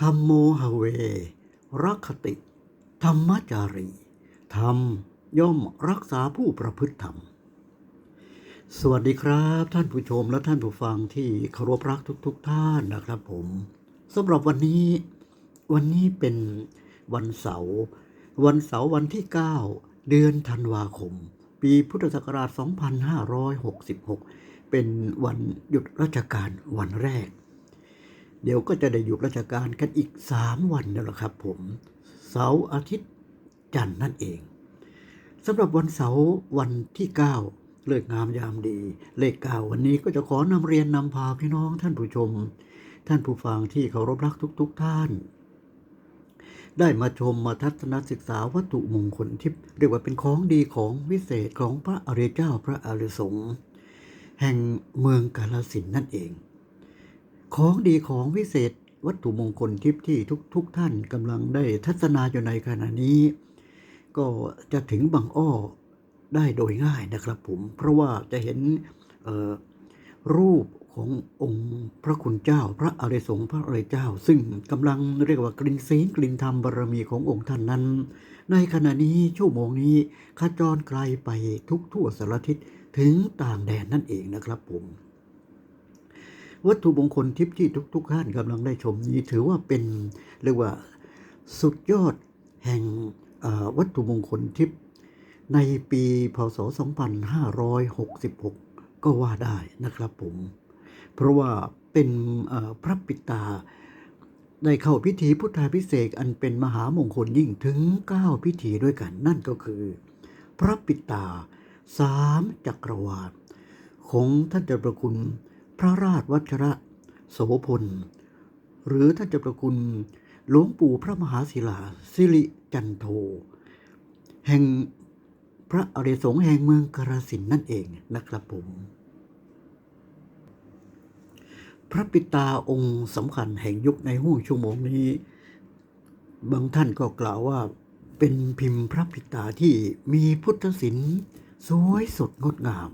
ธรรมโมหเว รักขติ ธรรมจารี ธรรมย่อมรักษาผู้ประพฤติธรรม สวัสดีครับ ท่านผู้ชมและท่านผู้ฟังที่เคารพรักทุกๆทท่านนะครับผมสำหรับวันนี้ วันนี้เป็นวันเสาร์วันเสาร์วันที่ 9 เดือนธันวาคม ปีพุทธศักราช 2566 เป็นวันหยุดราชการวันแรก เดี๋ยวก็จะได้หยุดราชการกันอีก 3 วันแล้วล่ะครับผมเสาร์อาทิตย์จันทร์นั่นเองสำหรับวันเสาร์วันที่ 9 เลิกงามยามดี เลขเก้าวันนี้ก็จะขอนำเรียนนำพาพี่น้องท่านผู้ชม ท่านผู้ฟังที่เคารพรักทุกๆทท่าน ได้มาชมมาทัศนศึกษาวัตถุมงคลที่เรียกว่าเป็นของดีของวิเศษของพระอริยเจ้าพระอริยสงฆ์แห่งเมืองกาลสินนั่นเอง ของดีของวิเศษวัตถุมงคลทิพย์ที่ทุกๆทท่านกำลังได้ทัศนาอยู่ในขณะนี้ ก็จะถึงบางอ้อได้โดยง่ายนะครับผม เพราะว่าจะเห็นรูปขององค์พระคุณเจ้า พระอริยสงฆ์พระอริยเจ้า ซึ่งกำลังเรียกว่ากลิ่นศีลกลิ่นธรรมบารมีขององค์ท่านนั้น ในขณะนี้ชั่วโมงนี้ขจรไกลไปทุกทั่วสารทิศถึงต่างแดนนั่นเองนะครับผม วัตถุมงคลทิพย์ที่ทุก ๆ ท่านกำลังได้ชมนี้ถือว่าเป็นเรียกว่าสุดยอดแห่งวัตถุมงคลทิพย์ในปีพศ 2566 ก็ว่าได้นะครับผม เพราะว่าเป็นพระปิตาได้เข้าพิธีพุทธาพิเศษอันเป็นมหามงคลยิ่งถึง 9 พิธีด้วยกัน นั่นก็คือ พระปิตาสามจักรวาลของท่านเจ้าประคุณ ระราชวัชระโสพล หรือท่านเจ้าประคุณหลวงปู่พระมหาศิลาสิริจันโท แห่งพระอริสงฆ์แห่งเมืองกราสินนั่นเองนะครับผม พระปิตาองค์สำคัญแห่งยุคในห้วงชั่วโมงนี้ บางท่านก็กล่าวว่าเป็นพิมพ์พระปิตาที่มีพุทธศิลป์สวยสดงดงาม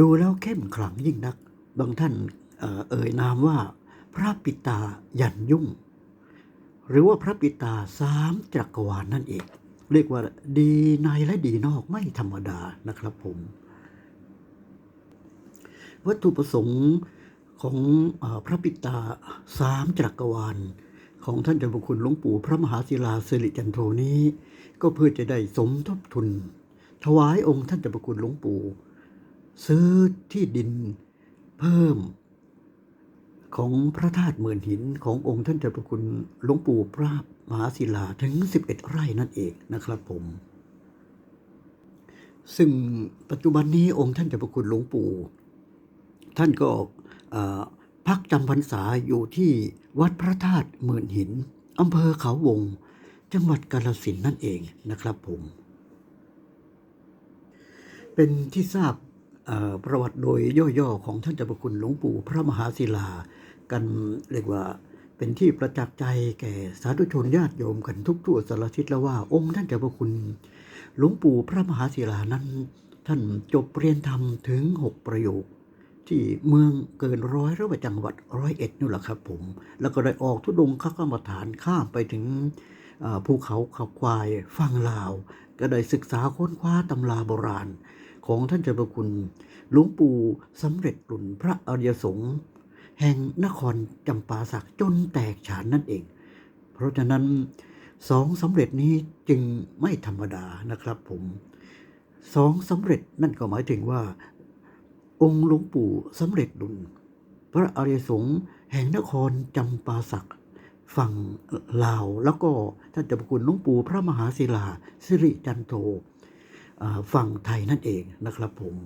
ดูแล้วเข้มขลังยิ่งนัก บางท่านเอ่ยนามว่า พระปิตายันยุ่ง หรือว่าพระปิตาสามจักรวาลนนั่นเอง เรียกว่าดีในและดีนอกไม่ธรรมดานะครับผม วัตถุประสงค์ของออพระปิตาสามจักรวาล ของท่านเจ้าพระคุณหลวงปู่พระมหาศิลาสิริจันโทนี้ ก็เพื่อจะได้สมทบทุน ถวายองค์ท่านเจ้าพระคุณหลวงปู่ซื้อที่ดิน เพิ่มของพระธาตุหมื่นหินขององค์ท่านเจ้าพระคุณหลวงปู่พระมหาศิลาถึง 11 ไร่นั่นเองนะครับผม ซึ่งปัจจุบันนี้องค์ท่านเจ้าพระคุณหลวงปู่ ท่านก็พักจำพรรษาอยู่ที่วัดพระธาตุหมื่นหินอำเภอเขาวง จังหวัดกาฬสินนั่นเองนะครับผม เป็นที่ทราบ ประวัติโดยย่อๆของท่านเจ้าประคุณหลวงปู่พระมหาศิลา กันเรียกว่าเป็นที่ประจักษ์ใจแก่สาธุชนญาติโยมกันทุกทั่วสารทิศแล้วว่าองค์ท่านเจ้าประคุณหลวงปู่พระมหาศิลานั้น ท่านจบเรียนธรรมถึงหกประโยค ที่เมืองเกินร้อยหรือว่าจังหวัดร้อยเอ็ดนี่แหละครับผม แล้วก็ได้ออกทุดงข้ากรรมฐานข้ามไปถึงภูเขาเขาควายฟังลาว ก็ได้ศึกษาค้นคว้าตำราโบราณ ของท่านเจ้าประคุณหลวงปู่สำเร็จรุ่นพระอริยสงฆ์แห่งนครจำปาสักจนแตกฉานนั่นเอง เพราะฉะนั้นสองสำเร็จนี้จึงไม่ธรรมดานะครับผมสองสำเร็จนั่นก็หมายถึงว่า องค์หลวงปู่สำเร็จดุลพระอริยสงฆ์แห่งนครจำปาสักฝั่งลาวแล้วก็ท่านเจ้าประคุณหลวงปู่พระมหาศิลาสิริจันโท ฝั่งไทยนั่นเองนะครับผม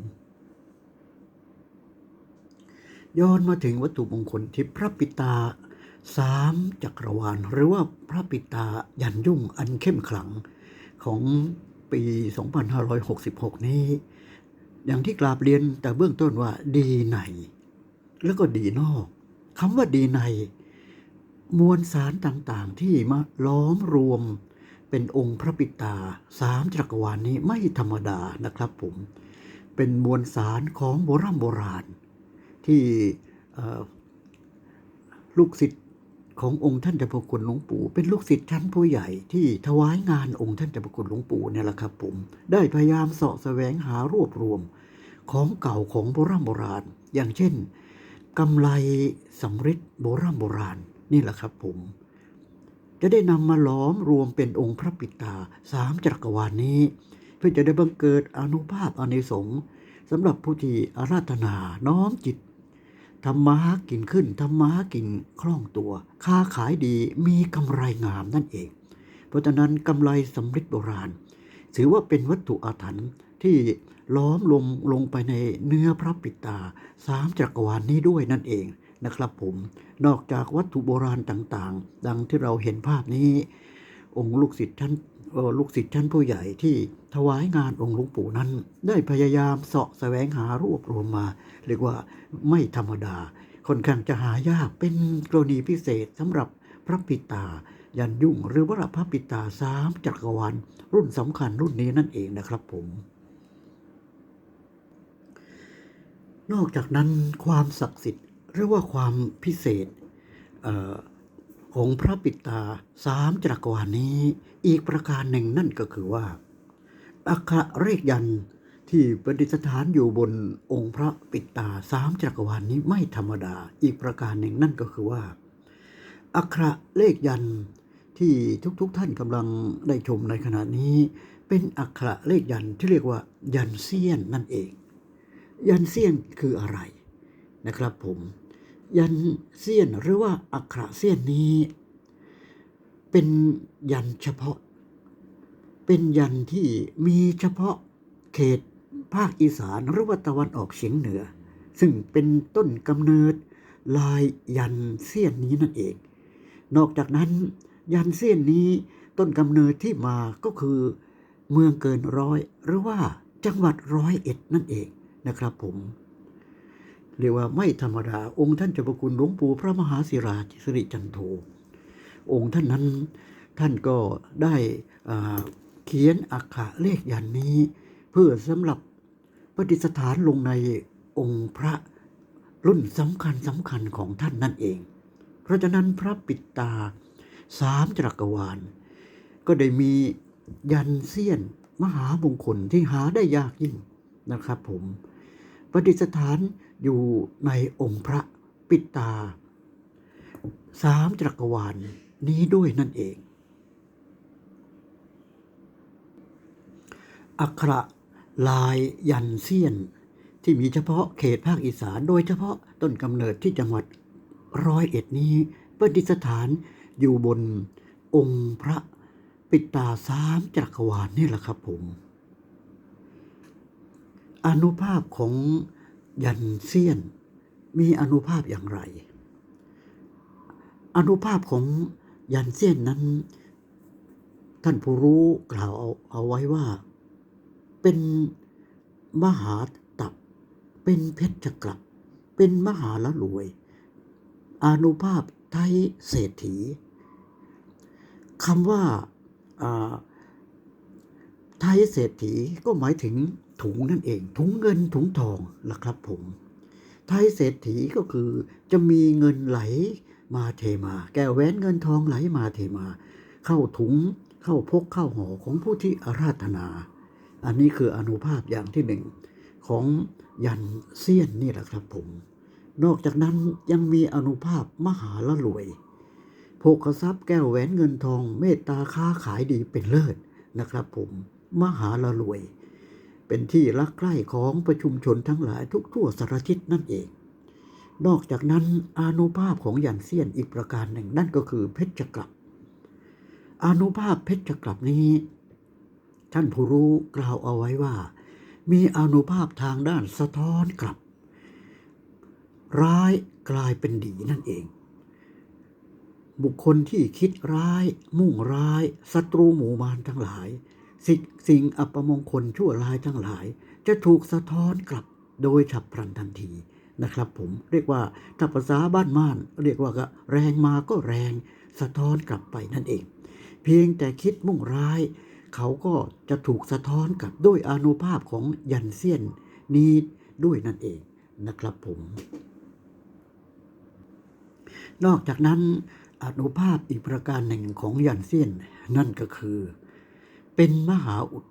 ย้อนมาถึงวัตถุมงคลที่พระปิตาสามจักรวาล หรือว่าพระปิตายันยุ่งอันเข้มขลังของปี 2566 นี้ อย่างที่กราบเรียนแต่เบื้องต้นว่าดีใน แล้วก็ดีนอกคำว่าดีใน มวลสารต่างๆที่มาล้อมรวม เป็นองค์พระปิตาสามจักรวาลนี้ไม่ธรรมดานะครับผม เป็นมวลสารของโบราณโบราณ ที่ลูกศิษย์ขององค์ท่านเจ้าพระคุณหลวงปู่ เป็นลูกศิษย์ชั้นผู้ใหญ่ที่ถวายงานองค์ท่านเจ้าพระคุณหลวงปู่เนี่ยแหละครับผม ได้พยายามเสาะแสวงหารวบรวมของเก่าของโบราณโบราณ อย่างเช่นกำไลสำริดโบราณโบราณนี่แหละครับผม จะได้นำมาล้อมรวมเป็นองค์พระปิตาสามจักรวาลนี้ เพื่อจะได้บังเกิดอนุภาพอานิสงส์สำหรับผู้ที่อาราธนาน้อมจิตทำมาหากินขึ้นทำมาหากินคล่องตัว ค้าขายดีมีกำไรงามนั่นเอง เพราะฉะนั้นกำไรสำริดโบราณ ถือว่าเป็นวัตถุอาถรรพ์ที่ล้อมลงลงไปในเนื้อพระปิตาสามจักรวาลนี้ด้วยนั่นเอง นะครับผม นอกจากวัตถุโบราณต่างๆ ดังที่เราเห็นภาพนี้ องค์ลูกศิษย์ท่านลูกศิษย์ท่านผู้ใหญ่ที่ถวายงานองค์หลวงปู่นั้น ได้พยายามเสาะแสวงหารวบรวมมา เรียกว่าไม่ธรรมดา ค่อนข้างจะหายากเป็นกรณีพิเศษสำหรับพระปิตา ยันยุ่งหรือว่าพระปิตาสามจักรวาลรุ่นสำคัญรุ่นนี้นั่นเองนะครับผม นอกจากนั้นความศักดิ์สิทธิ์ หรือว่าความพิเศษเออของพระปิตาสามจักรวาลนี้ อีกประการหนึ่งนั่นก็คือว่า อักขระเลขยันที่ประดิษฐานอยู่บนองค์พระปิตาสามจักรวาลนี้ไม่ธรรมดา อีกประการหนึ่งนั่นก็คือว่า อักขระเลขยันที่ทุกๆทท่านกำลังได้ชมในขณะนี้ เป็นอักขระเลขยันที่เรียกว่ายันเซียนนั่นเอง ยันเซียนคืออะไร นะครับผมยันเซียนหรือว่าอักขระเซียนนี้ เป็นยันเฉพาะ เป็นยันที่มีเฉพาะเขตภาคอีสานหรือว่าตะวันออกเฉียงเหนือ ซึ่งเป็นต้นกำเนิดลายยันเซียนนี้นั่นเอง นอกจากนั้น ยันเซียนนี้ต้นกำเนิดที่มาก็คือเมืองเกินร้อยหรือว่าจังหวัดร้อยเอ็ดนั่นเองนะครับผม เรียกว่าไม่ธรรมดา องค์ท่านเจ้าพระคุณหลวงปู่พระมหาศิราสิริจันโทองค์ท่านนั้นท่านก็ได้เขียนอักขะเลขยันนี้ เพื่อสำหรับประดิษฐานลงในองค์พระรุ่นสำคัญสำคัญของท่านนั่นเอง เพราะฉะนั้นพระปิดตาสามจักรวาล ก็ได้มียันเซียนมหามงคลที่หาได้ยากยิ่งนะครับผม ประดิษฐานอยู่ในองค์พระปิตาสามจักรวาลนี้ด้วยนั่นเอง อักขระลายยันเซียน ที่มีเฉพาะเขตภาคอีสานโดยเฉพาะต้นกำเนิดที่จังหวัดร้อยเอ็ดนี้ประดิษฐานอยู่บนองค์พระปิตาสามจักรวาลนี่แหละครับผม อนุภาพของยันเซียน มีอนุภาพอย่างไร อนุภาพของยันเซียนนั้น ท่านผู้รู้กล่าวเอาเอาไว้ว่า เป็นมหาตับ เป็นเพชรกลับ เป็นมหาละรวย อนุภาพไทยเศรษฐีคำว่าไทยเศรษฐีก็หมายถึง ถุงนั่นเอง ถุงเงินถุงทองล่ะครับผมไทยเศรษฐีก็คือจะมีเงินไหลมาเทมา แก้วแหวนเงินทองไหลมาเทมา เข้าถุงเข้าพกเข้าห่อของผู้ที่อาราธนา อันนี้คืออนุภาพอย่างที่หนึ่งของยันเซียนนี่แหละครับผม นอกจากนั้นยังมีอนุภาพมหาละรวยโภคทรัพย์แก้วแหวนเงินทองเมตตาค้าขายดีเป็นเลิศนะครับผม มหาละรวย เป็นที่รักใคร่ของประชุมชนทั้งหลายทุกทั่วสารทิศนั่นเอง นอกจากนั้นอานุภาพของยันเซียนอีกประการหนึ่งนั่นก็คือเพชรกลับ อานุภาพเพชรกลับนี้ ท่านผู้รู้กล่าวเอาไว้ว่า มีอานุภาพทางด้านสะท้อนกลับ ร้ายกลายเป็นดีนั่นเอง บุคคลที่คิดร้าย มุ่งร้ายศัตรูหมู่มารทั้งหลาย สิ่งสิ่งอัปมงคลชั่วร้ายทั้งหลาย จะถูกสะท้อนกลับโดยฉับพลันทันทีนะครับผมเรียกว่าถ้าภาษาบ้านม่าน เรียกว่าก็แรงมาก็แรงสะท้อนกลับไปนั่นเอง เพียงแต่คิดมุ่งร้าย เขาก็จะถูกสะท้อนกลับด้วยอนุภาพของยันเซียนนี้ด้วยนั่นเองนะครับผม นอกจากนั้นอนุภาพอีกประการหนึ่งของยันเซียนนั่นก็คือ เป็นมหาอุด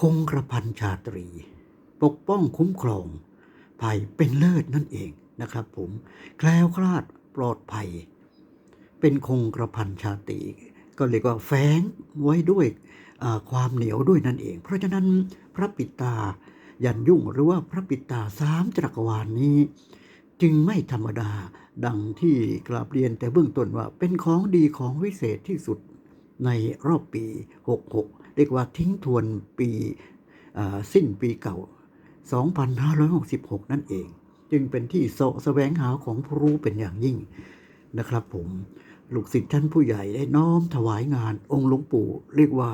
คงกระพันชาตรี ปกป้องคุ้มครองภัยเป็นเลิศนั่นเองนะครับผมแคล้วคลาดปลอดภัย เป็นคงกระพันชาตรีก็เรียกว่าแฝงไว้ด้วยความเหนียวด้วยนั่นเอง เพราะฉะนั้นพระปิตายันยุ่งหรือว่าพระปิตาสามจักรวาลนนี้ จึงไม่ธรรมดาดังที่กราบเรียนแต่เบื้องต้นว่าเป็นของดีของวิเศษที่สุด ในรอบปี 66 เรียกว่าทิ้งทวนปีสิ้นปีเก่า 2566 นั่นเอง จึงเป็นที่โสแสวงหาของผู้รู้เป็นอย่างยิ่งนะครับผมลูกศิษย์ท่านผู้ใหญ่ได้น้อมถวายงานองค์หลวงปู่ เรียกว่า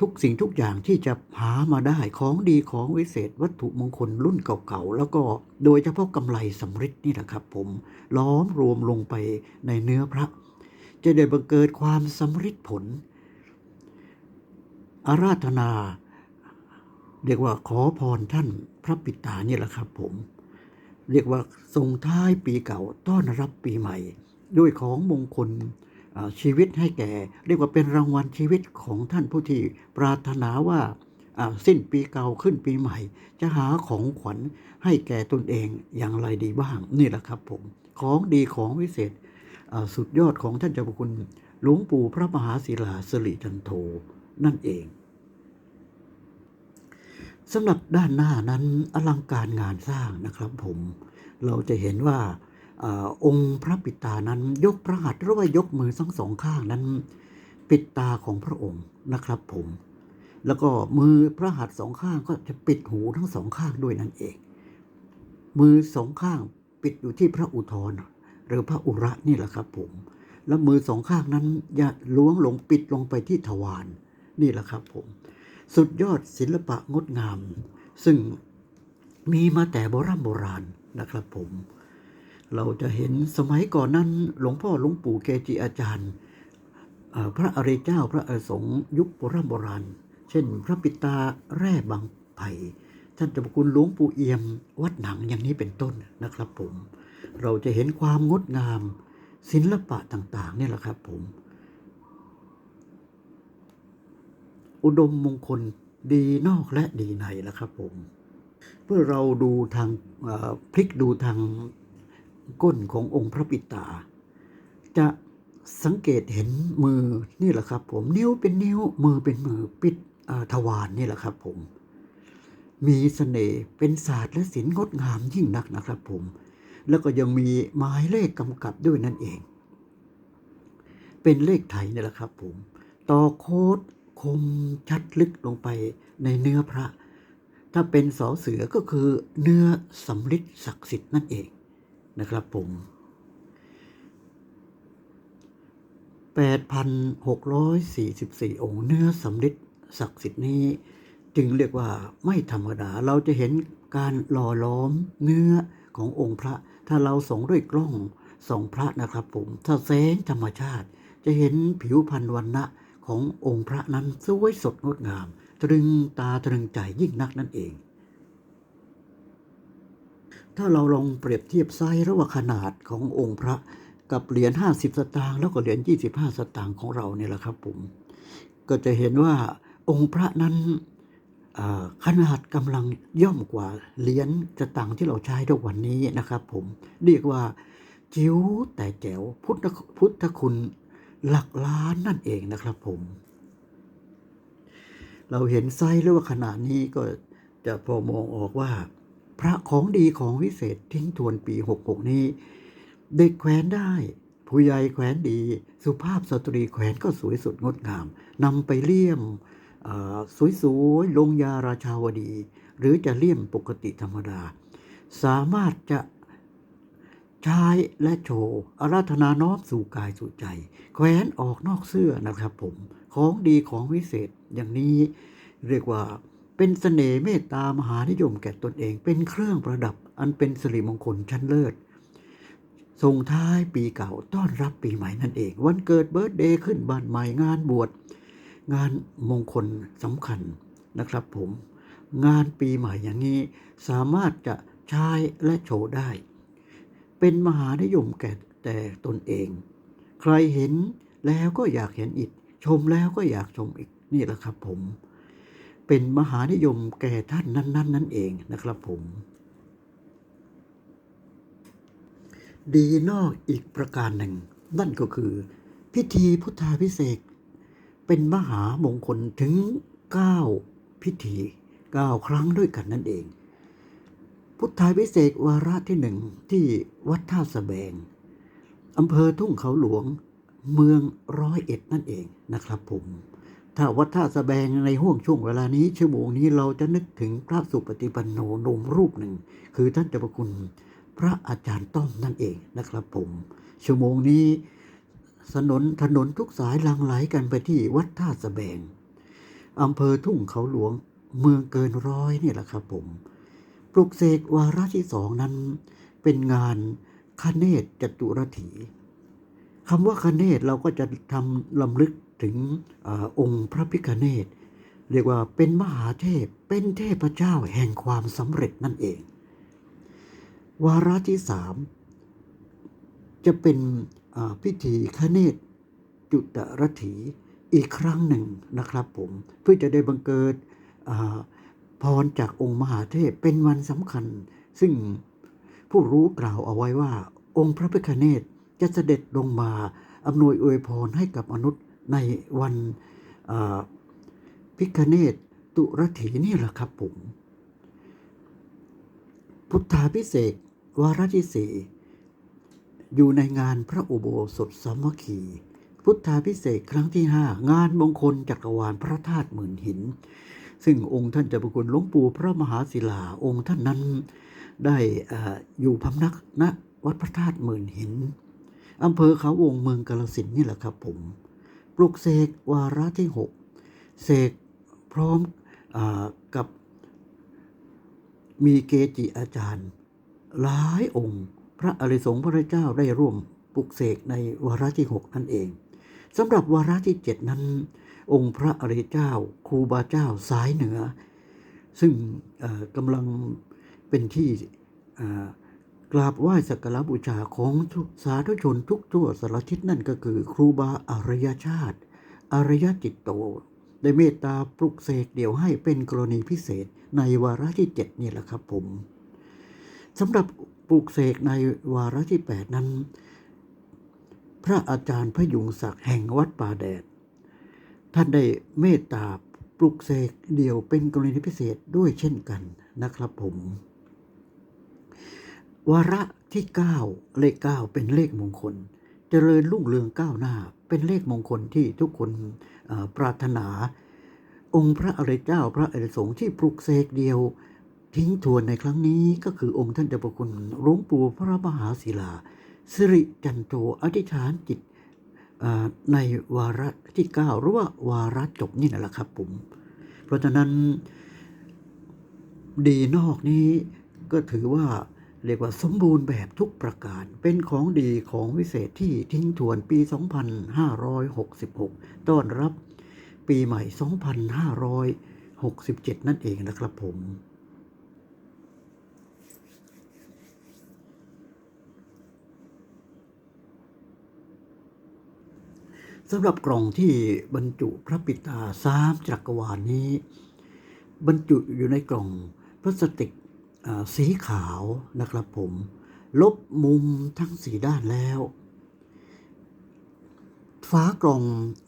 ทุกสิ่งทุกอย่างที่จะหามาได้ของดีของวิเศษวัตถุมงคลรุ่นเก่าๆ แล้วก็โดยเฉพาะกำไรสำริดนี่แหละครับผมล้อมรวมลงไปในเนื้อพระ จะได้บังเกิดความสำริดผล อาราธนา เรียกว่าขอพรท่านพระปิตานี่แหละครับผม เรียกว่าส่งท้ายปีเก่าต้อนรับปีใหม่ ด้วยของมงคลชีวิตให้แก่ เรียกว่าเป็นรางวัลชีวิตของท่านผู้ที่ปรารถนาว่าสิ้นปีเก่าขึ้นปีใหม่ จะหาของขวัญให้แก่ตนเองอย่างไรดีบ้าง นี่แหละครับผม ของดีของวิเศษ สุดยอดของท่านเจ้าพระคุณหลวงปู่พระมหาศิลาสิริจันโทนั่นเองสำหรับด้านหน้านั้นอลังการงานสร้างนะครับผม เราจะเห็นว่าอองค์พระปิตานั้นยกพระหัตถ์หรือว่ายกมือทั้งสองข้างนั้น ปิดตาของพระองค์นะครับผม แล้วก็มือพระหัตถ์สองข้างก็จะปิดหูทั้งสองข้างด้วยนั่นเอง มือสองข้างปิดอยู่ที่พระอุทธร หรือพระอุระนี่แหละครับผม แล้วมือสองข้างนั้นอย่าล้วงลงปิดลงไปที่ทวารนี่แหละครับผม สุดยอดศิลปะงดงาม ซึ่งมีมาแต่โบราณโบราณนะครับผม เราจะเห็นสมัยก่อนนั้นหลวงพ่อหลวงปู่เกจิอาจารย์ พระอริยเจ้าพระอรสงฆ์ยุคโบราณโบราณ เช่น พระปิตาแร่บางไผ่ท่านเจ้าคุณหลวงปู่เอี่ยมวัดหนังอย่างนี้เป็นต้นนะครับผม เราจะเห็นความงดงามศิลปะต่างๆ เนี่ยแหละครับผม อุดมมงคลดีนอกและดีในล้วครับผมเมื่อเราดูทางพลิกดูทางก้นขององค์พระปิตา จะสังเกตเห็นมือนี่แหละครับ ผมนิ้วเป็นนิ้วมือเป็นมือปิดทวารนี่แหละครับ ผม มีเสน่ห์เป็นศาสตร์และศิลป์งดงามยิ่งนักนะครับ ผม แล้วก็ยังมีหมายเลขกำกับด้วยนั่นเอง เป็นเลขไทยนี่แหละครับผม ต่อโคดคมชัดลึกลงไปในเนื้อพระ ถ้าเป็นสอเสือก็คือเนื้อสำริดศักดิ์สิทธิ์นั่นเองนะครับผม 8,644 องค์เนื้อสำริดศักดิ์สิทธิ์นี้ จึงเรียกว่าไม่ธรรมดา เราจะเห็นการหล่อล้อมเนื้อขององค์พระ ถ้าเราส่องด้วยกล้องส่องพระนะครับผมถ้าแสงธรรมชาติ จะเห็นผิวพรรณวันณะขององค์พระนั้นสวยสดงดงาม ตรึงตาตรึงใจยิ่งนักนั่นเอง ถ้าเราลองเปรียบเทียบไซส์ระหว่างขนาดขององค์พระกับเหรียญ50 สตางค์แล้วก็เหรียญ25 สตางค์ของเราเนี่ยแหละครับผมก็จะเห็นว่าองค์พระนั้น ขนาดกำลังย่อมกว่าเหรียญสตางที่เราใช้ทุกวันนี้นะครับผมเรียกว่าจิ๋วแต่แจ๋วพุทธพุทธคุณหลักล้านนั่นเองนะครับผม เราเห็นไซส์หรือว่าขนาดนี้ก็จะพอมองออกว่า พระของดีของวิเศษทิ้งทวนปี66นี้ เด็กแขวนได้ ผู้ใหญ่แขวนดี สุภาพสตรีแขวนก็สวยสดงดงามนำไปเลี่ยม สวยๆลงยาราชาวดี หรือจะเลี่ยมปกติธรรมดา สามารถจะใช้และโชว์อาราธนาน้อมสู่กายสู่ใจ แขวนออกนอกเสื้อนะครับผม ของดีของวิเศษอย่างนี้เรียกว่าเป็นเสน่ห์เมตตามหานิยมแก่ตนเอง เป็นเครื่องประดับอันเป็นสิริมงคลชั้นเลิศส่งท้ายปีเก่าต้อนรับปีใหม่นั่นเอง วันเกิดเบิร์ตเดย์ขึ้นบ้านใหม่งานบวช งานมงคลสำคัญนะครับผม งานปีใหม่อย่างนี้สามารถจะใช้และโชว์ได้ เป็นมหานิยมแก่แต่ตนเอง ใครเห็นแล้วก็อยากเห็นอีก ชมแล้วก็อยากชมอีกนี่แหละครับผม เป็นมหานิยมแก่ท่านนั้นๆนั่นเองนะครับผม ดีนอกอีกประการหนึ่ง นั่นก็คือ พิธีพุทธาพิเศษ เป็นมหามงคลถึง 9 พิธี 9 ครั้งด้วยกันนั่นเอง พุทธายพิเศษวาระที่หนึ่งที่วัดท่าสะแบงอำเภอทุ่งเขาหลวงเมืองร้อยเอ็ดนั่นเองนะครับผมถ้าวัดท่าสะแบงในห่วงช่วงเวลานี้ชั่วโมงนี้เราจะนึกถึงพระสุปฏิปันโนนมรูปหนึ่ง คือท่านเจ้าพระคุณพระอาจารย์ต้อมนั่นเองนะครับผม ชั่วโมงนี้ ถนนถนนทุกสายลังไหลกันไปที่วัดท่าสะแบงอำเภอทุ่งเขาหลวงเมืองเกินร้อยนี่แหละครับผม ปลุกเสกวาระที่สองนั้น เป็นงานคเนศจตุรถีคำว่าคเนศเราก็จะทำลำลึกถึงอองค์พระพิคเนศเรียกว่าเป็นมหาเทพเป็นเทพเจ้าแห่งความสำเร็จนั่นเอง วาระที่สามจะเป็น พิธีคเนศจุตรถีอีกครั้งหนึ่งนะครับผมเพื่อจะได้บังเกิดพรจากองค์มหาเทพเป็นวันสำคัญ ซึ่งผู้รู้กล่าวเอาไว้ว่า องค์พระพิฆเนศจะเสด็จลงมาอำนวยอวยพรให้กับมนุษย์ในวันพิฆเนศตุรถีนี่แหละครับผม พุทธาพิเศษวาระที่สี่ อยู่ในงานพระอุโบสถสามัคคี พุทธาพิเศษครั้งที่ห้างานมงคลจักรวาลพระธาตุหมื่นหิน ซึ่งองค์ท่านเจ้าประคุณหลวงปู่พระมหาศิลาองค์ท่านนั้น ได้ออยู่พำนักณวัดพระธาตุหมื่นหินอำเภอเขาวงเมืองกาลสินนี่แหละครับผมปลุกเสกวาระที่หกเสกพร้อมอกับมีเกจิอาจารย์ หลายองค์ ระอริสงฆ์พระเจ้าได้ร่วมปลุกเสกในวาระที่หกนั่นเองสำหรับวาระที่เจ็ดนั้น องค์พระอริยเจ้าครูบาเจ้าสายเหนือ ซึ่งกำลังเป็นที่กราบไหว้สักการบูชาของสาธุชนทุกทั่วสารทิศนั่นก็คือ ครูบาอารยชาติ อารยจิตโต ได้เมตตาปลุกเสกเดี่ยวให้เป็นกรณีพิเศษในวาระที่เจ็ดนี่แหละครับผมสำหรับ ปลุกเสกในวาระที่แปดนั้น พระอาจารย์พยุงศักดิ์แห่งวัดป่าแดด ท่านได้เมตตาปลุกเสกเดี่ยวเป็นกรณีพิเศษด้วยเช่นกันนะครับผม วาระที่ 9 เลข 9 เป็นเลขมงคล เจริญรุ่งเรืองก้าวหน้า เป็นเลขมงคลที่ทุกคนปรารถนา องค์พระอริยเจ้าพระอริยสงฆ์ที่ปลุกเสกเดียว ทิ้งทวนในครั้งนี้ก็คือองค์ท่านเจ้าประคุณหลวงปู่พระมหาศิลา สิริจันโทอธิษฐานจิตในวาระที่ 9 หรือว่าวาระจบนี่นั่นแหละครับผมเพราะฉะนั้นดีนอกนี้ก็ถือว่าเรียกว่าสมบูรณ์แบบทุกประการ เป็นของดีของวิเศษที่ทิ้งทวนปี 2566 ต้อนรับปีใหม่ 2567 นั่นเองนะครับผม สำหรับกล่องที่บรรจุพระปิตาสามจักรวาลนี้ บรรจุอยู่ในกล่องพลาสติกสีขาวนะครับผม ลบมุมทั้งสีด้านแล้วฝากล่อง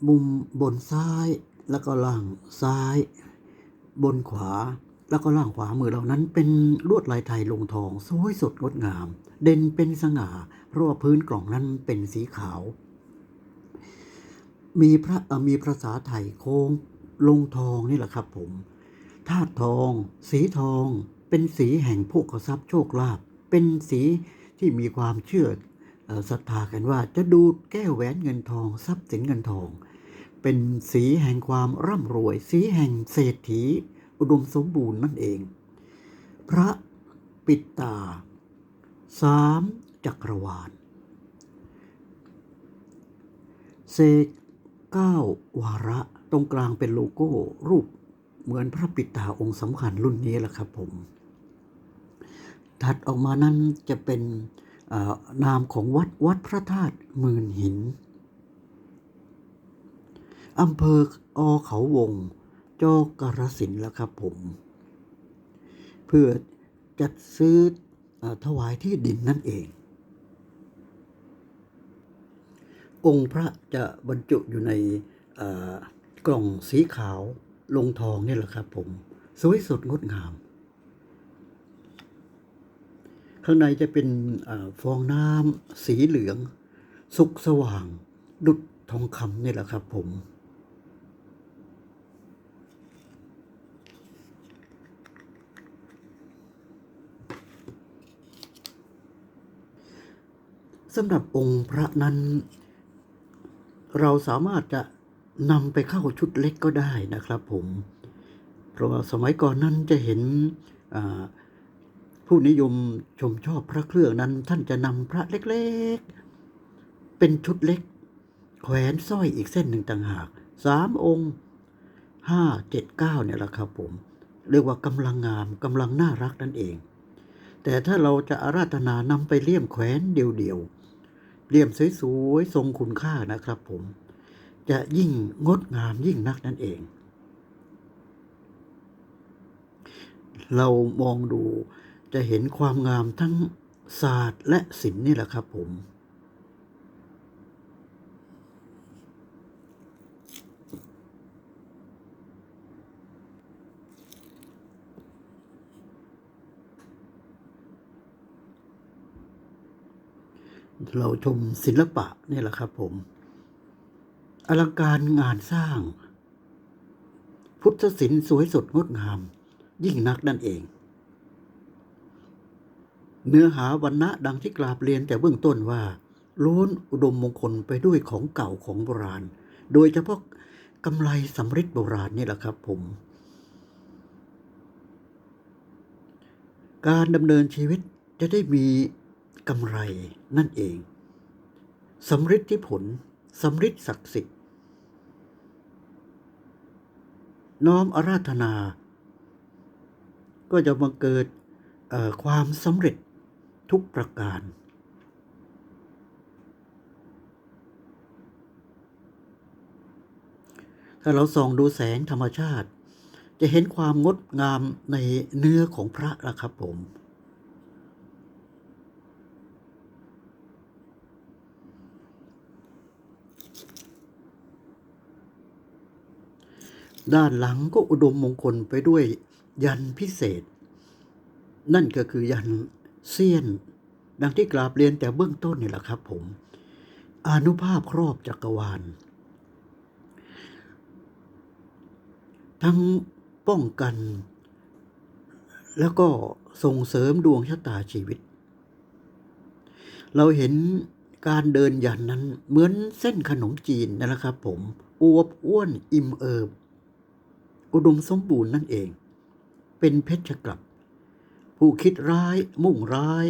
มุมบนซ้ายแล้วก็ล่างซ้าย บนขวา แล้วก็ล่างขวามือเหล่านั้นเป็นลวดลายไทยลงทองสวยสดงดงาม เด่นเป็นสง่าเพราะว่าพื้นกล่องนั้นเป็นสีขาว มีพระมีภาษาไทยโค้งลงทองนี่แหละครับผมธาตุทอง สีทอง เป็นสีแห่งโภคทรัพย์โชคลาภเป็นสีที่มีความเชื่อศรัทธากันว่าจะดูดแก้วแหวนเงินทอง ทรัพย์สินเงินทอง เป็นสีแห่งความร่ำรวย สีแห่งเศรษฐี อุดมสมบูรณ์นั่นเอง พระปิตาสามจักรวาลเสก เก้าวาระตรงกลางเป็นโลโก้รูปเหมือนพระปิตาองค์สำคัญรุ่นนี้แหละครับผม ถัดออกมานั้นจะเป็นนามของวัดวัดพระธาตุหมื่นหินอำเภออเขาวงจอกรสินแล้วครับผม เพื่อจัดซื้ออถวายที่ดินนั่นเอง องค์พระจะบรรจุอยู่ในกล่องสีขาวลงทองนี่แหละครับผมสวยสดงดงาม ข้างในจะเป็นอฟองน้ำสีเหลือง สุกสว่าง ดุจทองคำนี่แหละครับผมสำหรับองค์พระนั้น เราสามารถจะนำไปเข้าชุดเล็กก็ได้นะครับผม เพราะว่าสมัยก่อนนั้นจะเห็นผู้นิยมชมชอบพระเครื่องนั้น ท่านจะนำพระเล็กๆ เป็นชุดเล็ก แขวนสร้อยอีกเส้นหนึ่งต่างหากสามองค์ห้าเจ็ดเก้าเนี่ยแหละครับผม เรียกว่ากำลังงามกำลังน่ารักนั่นเอง แต่ถ้าเราจะอาราธนานำไปเลี่ยมแขวนเดียว ๆเลี่ยมสวยๆทรงคุณค่านะครับผม จะยิ่งงดงามยิ่งนักนั่นเอง เรามองดูจะเห็นความงามทั้งศาสตร์และศิลป์นี่แหละครับผม เราชมศิลปะนี่แหละครับผม อลังการงานสร้าง พุทธศิลป์สวยสดงดงาม ยิ่งนักนั่นเอง เนื้อหาวันณะดังที่กราบเรียนแต่เบื้องต้นว่าล้วนอุดมมงคลไปด้วยของเก่าของโบราณ โดยเฉพาะกำไรสำริดโบราณนี่แหละครับผม การดำเนินชีวิตจะได้มี กำไรนั่นเองสำริดที่ผลสำริดศักดิ์สิทธิ์ น้อมอาราธนา ก็จะบังเกิดความสำเร็จทุกประการ ถ้าเราส่องดูแสงธรรมชาติ จะเห็นความงดงามในเนื้อของพระละครับผม ด้านหลังก็อุดมมงคลไปด้วยยันพิเศษ นั่นก็คือยันเซียน ดังที่กราบเรียนแต่เบื้องต้นนี่แหละครับผมอนุภาพครอบจักรวาล ทั้งป้องกัน แล้วก็ส่งเสริมดวงชะตาชีวิต เราเห็นการเดินยันนั้นเหมือนเส้นขนมจีนนั่นแหละครับผมอวบอ้วนอิ่มเอิบ อุดมสมบูรณ์นั่นเอง เป็นเพชรกลับ ผู้คิดร้าย มุ่งร้าย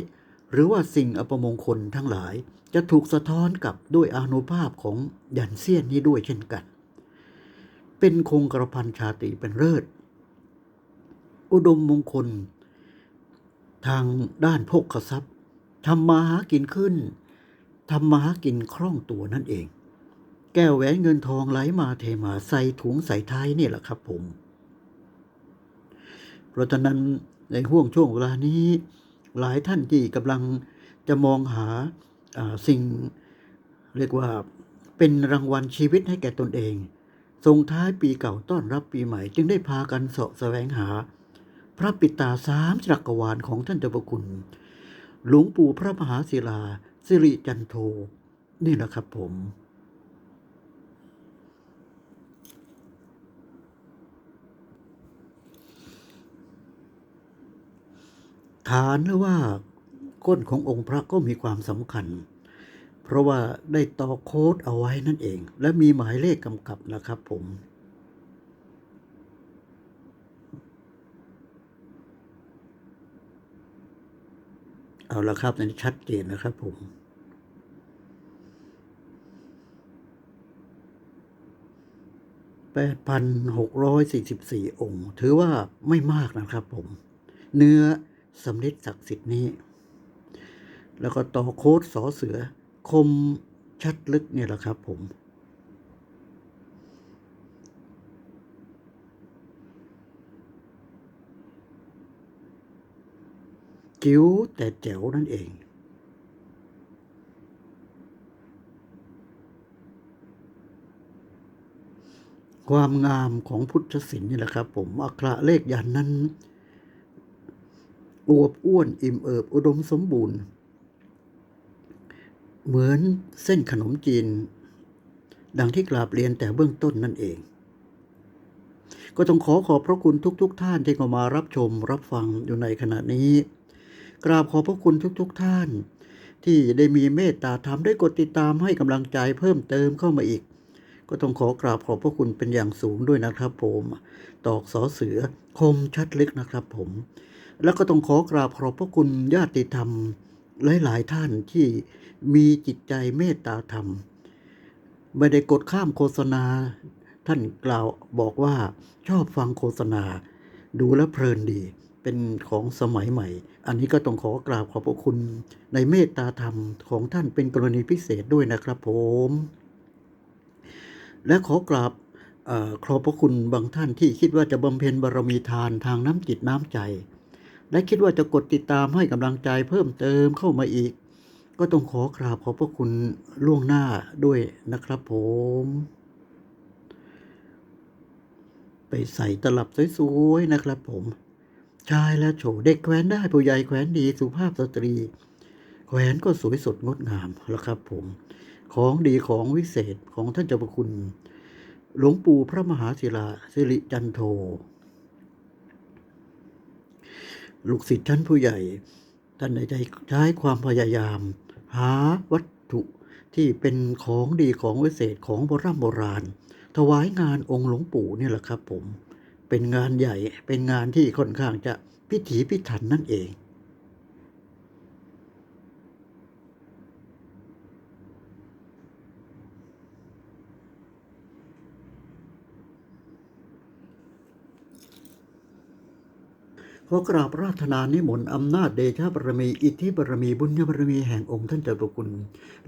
หรือว่าสิ่งอัปมงคลทั้งหลายจะถูกสะท้อนกลับด้วยอานุภาพของยันเซียนนี้ด้วยเช่นกัน เป็นคงกระพันชาตรีเป็นเลิศ อุดมมงคล ทางด้านโภคทรัพย์ทำมาหากินขึ้นทำมาหากินคล่องตัวนั่นเอง แก้วแหวนเงินทองไหลมาเทมาใส่ถุงใส่ท้ายนี่แหละครับผม เพราะฉะนั้นในห่วงช่วงเวลานี้ หลายท่านที่กำลังจะมองหาาสิ่งเรียกว่าเป็นรางวัลชีวิตให้แก่ตนเองส่งท้ายปีเก่าต้อนรับปีใหม่ จึงได้พากันเสาะแสวงหา พระปิตาสามจักรวาลของท่านเจ้าประคุณ หลวงปู่พระมหาศิลา สิริจันโท นี่แหละครับผม ฐานหรือว่าก้นขององค์พระก็มีความสำคัญ เพราะว่าได้ต่อโค้ดเอาไว้นั่นเอง และมีหมายเลขกำกับนะครับผมเอาละครับอันนี้ชัดเจนนะครับผม8,644องค์ ถือว่าไม่มากนะครับผม เนื้อ สำริดศักดิ์สิทธิ์นี้ แล้วก็ต่อโค้ดสอเสือ คมชัดลึกเนี่ยแหละครับผมกิ้วแต่แจ๋วนั่นเอง ความงามของพุทธศิลป์นี่แหละครับ ผมอักขระเลขยันนั้น อวบอ้วนอิ่มเอิบอุดมสมบูรณ์ เหมือนเส้นขนมจีน ดังที่กราบเรียนแต่เบื้องต้นนั่นเอง ก็ต้องขอขอบพระคุณทุกๆทท่านที่เข้ามารับชมรับฟังอยู่ในขณะนี้ กราบขอบพระคุณทุกๆทท่าน ที่ได้มีเมตตาธรรมได้กดติดตามให้กำลังใจเพิ่มเติมเข้ามาอีกก็ต้องขอกราบขอบพระคุณเป็นอย่างสูงด้วยนะครับผม ตอกสอเสือคมชัดลึกนะครับผม แล้วก็ต้องขอกราบขอบพระคุณญาติธรรมหลาย ๆ ท่านที่มีจิตใจเมตตาธรรม ไม่ได้กดข้ามโฆษณา ท่านกล่าวบอกว่าชอบฟังโฆษณา ดูแลเพลินดี เป็นของสมัยใหม่ อันนี้ก็ต้องขอกราบขอบพระคุณในเมตตาธรรมของท่านเป็นกรณีพิเศษด้วยนะครับผม และขอกราบขอบพระคุณบางท่านที่คิดว่าจะบำเพ็ญบารมีทานทางน้ำจิตน้ำใจ และคิดว่าจะกดติดตามให้กำลังใจเพิ่มเติมเข้ามาอีก ก็ต้องขอกราบขอบพระคุณล่วงหน้าด้วยนะครับผม ไปใส่ตลับสวยๆนะครับผม ชายและโฉเด็กแขวนได้ผู้ใหญ่แขวนดีสุภาพสตรี แขวนก็สวยสดงดงามแล้วครับผม ของดีของวิเศษของท่านเจ้าประคุณ หลวงปู่พระมหาศิลาสิริจันโท ลูกศิษย์ท่านผู้ใหญ่ ท่านในใจใช้ความพยายาม หาวัตถุที่เป็นของดีของวิเศษของโบราณโบราณ ถวายงานองค์หลวงปู่เนี่ยแหละครับผม เป็นงานใหญ่เป็นงานที่ค่อนข้างจะพิถีพิถันนั่นเอง ขอกราบราธนานิมนต์อำนาจเดชะบารมี อิทธิบารมี บุญญบารมีแห่งองค์ท่านเจ้าประคุณ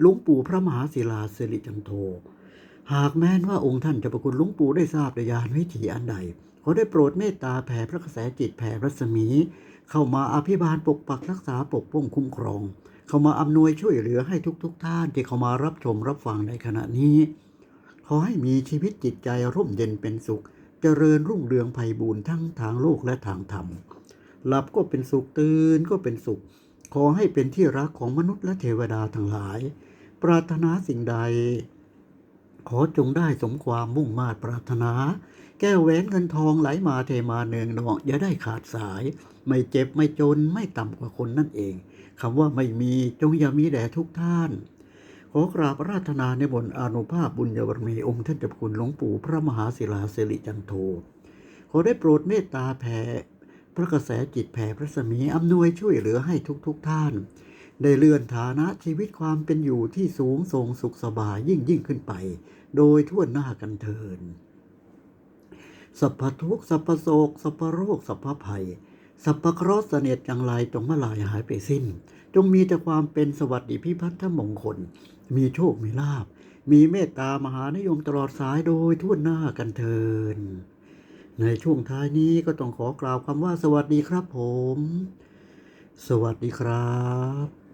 หลวงปู่พระมหาศิลาสิริจันโท หากแม้นว่าองค์ท่านเจ้าประคุณหลวงปู่ได้ทราบในยานวิถีอันใด ขอได้โปรดเมตตาแผ่พระกระแสจิตแผ่รัศมี เข้ามาอภิบาลปกปักรักษาปกป้องคุ้มครอง เข้ามาอำนวยช่วยเหลือให้ทุกๆทท่านที่เข้ามารับชมรับฟังในขณะนี้ ขอให้มีชีวิตจิตใจร่มเย็นเป็นสุข เจริญรุ่งเรืองไพบูรณ์ทั้งทางโลกและทางธรรม หลับก็เป็นสุขตื่นก็เป็นสุข ขอให้เป็นที่รักของมนุษย์และเทวดาทั้งหลาย ปรารถนาสิ่งใด ขอจงได้สมความมุ่งมา่ปรารถนา แก้วแหวนเงินทองไหลมาเทมาเนืองนองอย่าได้ขาดสาย ไม่เจ็บไม่จนไม่ต่ำกว่าคนนั่นเองคำว่าไม่มีจงอย่ามีแด่ทุกท่านขอกราบราธนาในบนอนุภาพบุญญบารมีองค์ท่านเจ้าคุณหลวงปู่พระมหาศิลาสิริจันโท ขอได้โปรดเมตตาแผ่ พระกระแสจิตแผ่พระสมีอำนวยช่วยเหลือให้ทุกๆทท่าน ได้เลื่อนฐานะชีวิตความเป็นอยู่ที่สูงส่งสุขสบายยิ่งยิ่งขึ้นไป โดยทั่วหน้ากันเทินสัพพทุกสัพพโศกสัพพโรคสัพพภัยสัพพคราะห์เสนียดจังไรจงมาลายหายไปสิ้น จงมีแต่ความเป็นสวัสดิพิพัฒน์มงคล มีโชคมีลาบ มีเมตตามหานิยมตลอดสายโดยทั่วหน้ากันเทิน ในช่วงท้ายนี้ก็ต้องขอกล่าวคำว่าสวัสดีครับผม สวัสดีครับ